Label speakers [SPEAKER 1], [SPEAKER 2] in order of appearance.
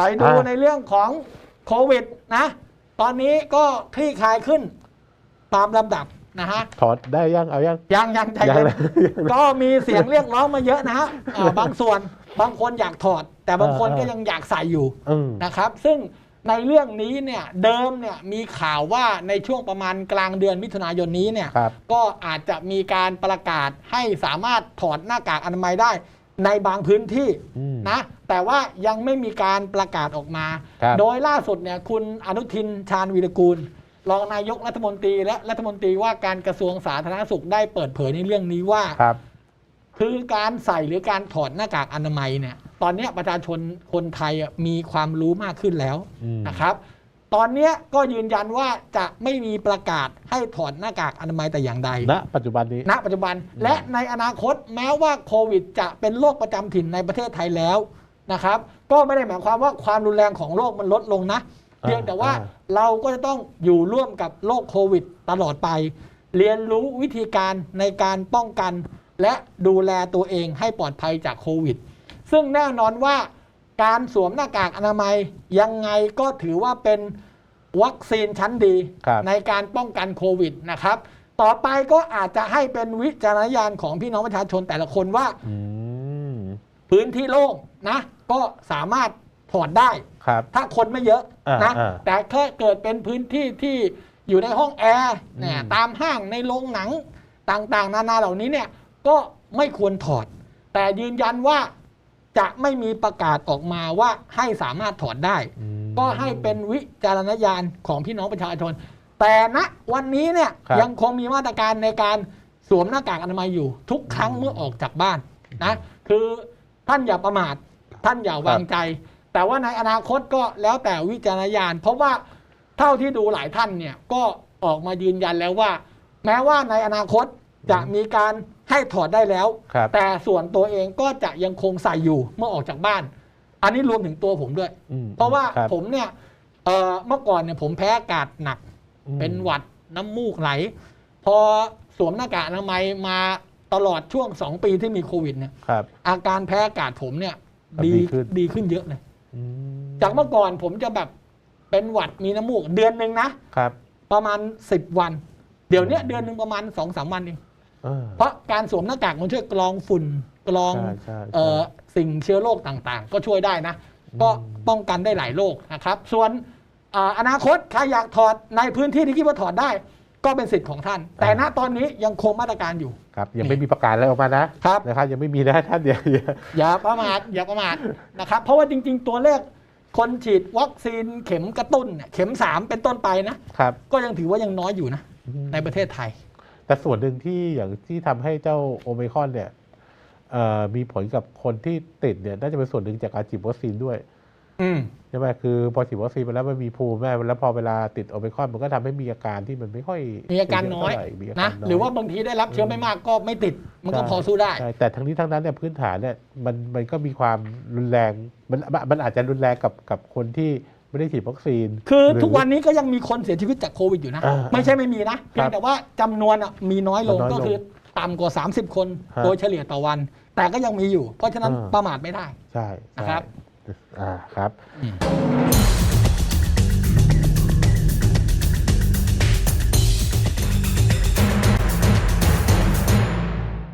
[SPEAKER 1] ไปดู
[SPEAKER 2] อ่า
[SPEAKER 1] ในเรื่องของโควิดนะ ตอนนี้ก็คลี่คลายขึ้น ตามลำดับนะฮะ
[SPEAKER 2] ถอดได้ยังเอายัง
[SPEAKER 1] ยังยังใจ
[SPEAKER 2] ยัง
[SPEAKER 1] เย็น
[SPEAKER 2] เลย
[SPEAKER 1] ก็มีเสียงเรียกร้องมาเยอะนะฮะอ่าบางส่วนบางคนอยากถอด แต่บางคน
[SPEAKER 2] เออ
[SPEAKER 1] ก็ยังอยากใส่อยู่
[SPEAKER 2] อืม
[SPEAKER 1] นะครับ ซึ่งในเรื่องนี้เนี่ยเดิมเนี่ยมีข่าวว่าในช่วงประมาณกลางเดือนมิถุนายนนี้เนี่ย
[SPEAKER 2] ครับ
[SPEAKER 1] ก็อาจจะมีการประกาศให้สามารถถอดหน้ากากอนามัยได้ ในบางพื้นที่
[SPEAKER 2] อืม
[SPEAKER 1] นะแต่ว่ายังไม่มีการประกาศออกมา
[SPEAKER 2] ครับ
[SPEAKER 1] โดยล่าสุดเนี่ยคุณอนุทินชาญวีรกูลรองนายกรัฐมนตรีและรัฐมนตรีว่าการกระทรวงสาธารณสุขได้เปิดเผยในเรื่องนี้ว่า
[SPEAKER 2] ครับ
[SPEAKER 1] คือการใส่หรือการถอดหน้ากากอนามัยเนี่ย ตอนเนี้ยประชาชนคนไทยอะมีความรู้มากขึ้นแล้ว
[SPEAKER 2] อืม
[SPEAKER 1] นะครับ ตอนเนี้ยก็ยืนยันว่าจะไม่มีประกาศให้ถอดหน้ากากอนามัยแต่อย่างใด
[SPEAKER 2] ณปัจจุบันนี้
[SPEAKER 1] ณปัจจุบันและในอนาคตแม้ว่าโควิด จะเป็นโรคประจำถิ่นในประเทศไทยแล้วนะครับ ก็ไม่ได้หมายความว่าความรุนแรงของโรคมันลดลงนะ
[SPEAKER 2] อ่า
[SPEAKER 1] เพียงแต่ว่า
[SPEAKER 2] อ่า
[SPEAKER 1] เราก็จะต้องอยู่ร่วมกับโรคโควิด ตลอดไป เรียนรู้วิธีการในการป้องกัน และดูแลตัวเองให้ปลอดภัยจากโควิด ซึ่งแน่นอนว่าการสวมหน้ากากอนามัยยังไงก็ถือว่าเป็น วัคซีนชั้นดี
[SPEAKER 2] ครับ
[SPEAKER 1] ในการป้องกันโควิดนะครับ ต่อไปก็อาจจะให้เป็นวิจารณญาณของพี่น้องประชาชนแต่ละคนว่า
[SPEAKER 2] อืม
[SPEAKER 1] พื้นที่โล่งนะ ก็สามารถถอดได้
[SPEAKER 2] ครับ
[SPEAKER 1] ถ้าคนไม่เยอะ
[SPEAKER 2] อ่า
[SPEAKER 1] นะ
[SPEAKER 2] อ่า
[SPEAKER 1] แต่แค่เกิดเป็นพื้นที่ที่อยู่ในห้องแอร์เนี่ย
[SPEAKER 2] อืม
[SPEAKER 1] ตามห้างในโรงหนังต่างๆ นานาเหล่านี้เนี่ยก็ไม่ควรถอด แต่ยืนยันว่าจะไม่มีประกาศออกมาว่าให้สามารถถอดได้
[SPEAKER 2] อืม
[SPEAKER 1] ก็ให้เป็นวิจารณญาณของพี่น้องประชาชน แต่ณวันนี้เนี่ย
[SPEAKER 2] ครับ
[SPEAKER 1] ยังคงมีมาตรการในการสวมหน้ากากอนามัยอยู่ ทุกครั้งเมื่อออกจากบ้านนะคือท่านอย่าประมาท ท่านอย่าวางใจ แต่ว่าในอนาคตก็แล้วแต่วิจารณญาณ เพราะว่าเท่าที่ดูหลายท่านเนี่ยก็ออกมายืนยันแล้วว่า แม้ว่าในอนาคตจะมีการให้ถอดได้แล้ว
[SPEAKER 2] ครับ
[SPEAKER 1] แต่ส่วนตัวเองก็จะยังคงใส่อยู่เมื่อออกจากบ้าน อันนี้รวมถึงตัวผมด้วย
[SPEAKER 2] อืม
[SPEAKER 1] เพราะว่า
[SPEAKER 2] ครับ
[SPEAKER 1] ผมเนี่ยเอ่อเมื่อก่อนเนี่ยผมแพ้อากาศหนัก
[SPEAKER 2] อืม
[SPEAKER 1] เป็นหวัดน้ำมูกไหล พอสวมหน้ากากอนามัยมาตลอดช่วงสองปีที่มีโควิดเนี่ย
[SPEAKER 2] ครับ
[SPEAKER 1] อาการแพ้อากาศผมเนี่ย
[SPEAKER 2] ดี
[SPEAKER 1] ดี
[SPEAKER 2] ขึ้น
[SPEAKER 1] ดีขึ้นเยอะเลย
[SPEAKER 2] อืม
[SPEAKER 1] จากเมื่อก่อนผมจะแบบเป็นหวัดมีน้ำมูกเดือนหนึ่งนะ
[SPEAKER 2] ครับ
[SPEAKER 1] ประมาณ 10 วัน เดี๋ยวเนี้ยเดือนหนึ่งประมาณ2อสามวันเอง
[SPEAKER 2] เออ
[SPEAKER 1] เพราะการสวมหน้ากากมันช่วยกรองฝุ่น กรอง
[SPEAKER 2] ใช่ใช่ใช่
[SPEAKER 1] เอ่อสิ่งเชื้อโรคต่างๆ ก็ช่วยได้นะ ก็ป้องกันได้หลายโรคนะครับ ส่วนอ่าอนาคตใครอยากถอดในพื้นที่ที่คิดว่าถอดได้ ก็เป็นสิทธิ์ของท่าน แต่ณตอนนี้ยังคงมาตรการอยู่
[SPEAKER 2] ครับยังไม่มีประกาศอะไรออกมานะครับ นะครับ ยังไม่มีนะท่านเดียว
[SPEAKER 1] อย่าประมาทอย่าประมาทนะครับ เพราะว่าจริง ๆ ตัวเลขคนฉีดวัคซีนเข็มกระตุ้นเนี่ยเข็ม 3 เป็นต้นไปนะ
[SPEAKER 2] ครับ
[SPEAKER 1] ก็ยังถือว่ายังน้อยอยู่นะ ในประเทศไทย
[SPEAKER 2] แต่ส่วนหนึ่งที่อย่างที่ทำให้เจ้าโอไมครอนเนี่ยเอ่อ มีผลกับคนที่ติดเนี่ยน่าจะเป็นส่วนหนึ่งจากการฉีดวัคซีนด้วย
[SPEAKER 1] อืม
[SPEAKER 2] ใช่ไหมคือพอฉีดวัคซีนไปแล้วมันมีภูมิแม่แล้วพอเวลาติดโอไมครอนมันก็ทำให้มีอาการที่มันไม่ค่อย
[SPEAKER 1] มีอาการน้อย
[SPEAKER 2] เท่ไหมีอา
[SPEAKER 1] นะ
[SPEAKER 2] กน้ย
[SPEAKER 1] หรือว่าบางทีได้รับเชื้อไม่มากก็ไม่ติดมันก็พอสู้ได้
[SPEAKER 2] ใช่แต่ทั้งนี้ทั้งนั้นเนี่ยพื้นฐานเนี่ยมันมันก็มีความรุนแรงมันมันอาจจะรุนแรงกับกับคนที่ไม่ได้ฉีดวัคซีน
[SPEAKER 1] คือ
[SPEAKER 2] หรื
[SPEAKER 1] ทุกวันนี้ก็ยังมีคนเสียชีวิตจากโควิดอยู่นะ
[SPEAKER 2] อ่า
[SPEAKER 1] ไม่ใช่ไม่มีนะเพียงแต่ว่าจำนวนอะมีน้อยลง
[SPEAKER 2] น้อยลง
[SPEAKER 1] ก็คือ ต่ำกว่า 30 คน
[SPEAKER 2] ฮะ
[SPEAKER 1] โดยเฉลี่ยต่อวัน แต่ก็ยังมีอยู่ เพราะฉะนั้น
[SPEAKER 2] อ่า
[SPEAKER 1] ประมาทไม่ได้
[SPEAKER 2] ใช่ใช่
[SPEAKER 1] นะครับ
[SPEAKER 2] อ่าครับ
[SPEAKER 1] อืม